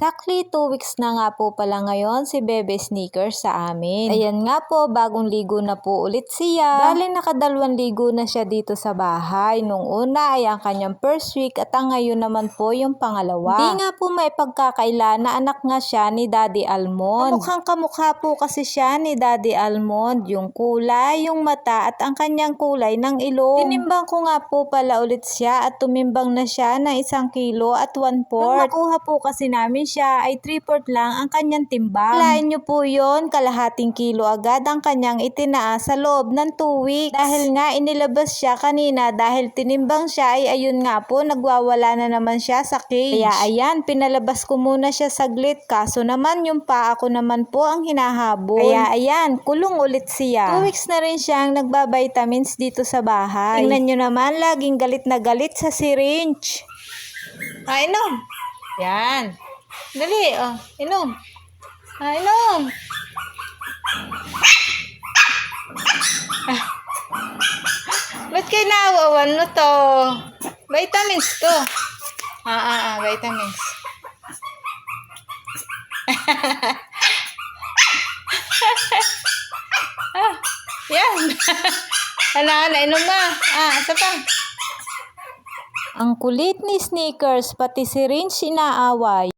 Exactly 2 weeks na nga po pala ngayon si Bebe Sneakers sa amin. Ayan nga po, bagong ligo na po ulit siya. Bali nakadalawang ligo na siya dito sa bahay. Nung una ay ang kanyang first week at ang ngayon naman po yung pangalawa. Hindi nga po may pagkakaila na anak nga siya ni Daddy Almond. Mukhang kamukha po kasi siya ni Daddy Almond. Yung kulay, yung mata at ang kanyang kulay ng ilong. Tinimbang ko nga po pala ulit siya at tumimbang na siya ng isang kilo at one fourth. Nung makuha po kasi namin siya ay 3 fourth lang ang kanyang timbang. Alain niyo po yon kalahating kilo agad ang kanyang itinaas sa loob ng 2 weeks. Dahil nga inilabas siya kanina dahil tinimbang siya ay ayun nga po nagwawala na naman siya sa cage. Kaya ayan, pinalabas ko muna siya saglit kaso naman yung paa ko naman po ang hinahabol. Kaya ayan, kulong ulit siya. 2 weeks na rin siyang nagbabitamins dito sa bahay. Tingnan nyo naman, laging galit na galit sa syringe. Ah, inom. Yan. Dali, oh. Inom. Ah, inom. Ah. Ba't kayo naawawan mo to? Vitamins to. Ah, ah, ah, vitamins. ah, yan. Ano, nainom na. Ah, isa pa. Ang kulit ni Sneakers, pati si Ringe inaaway.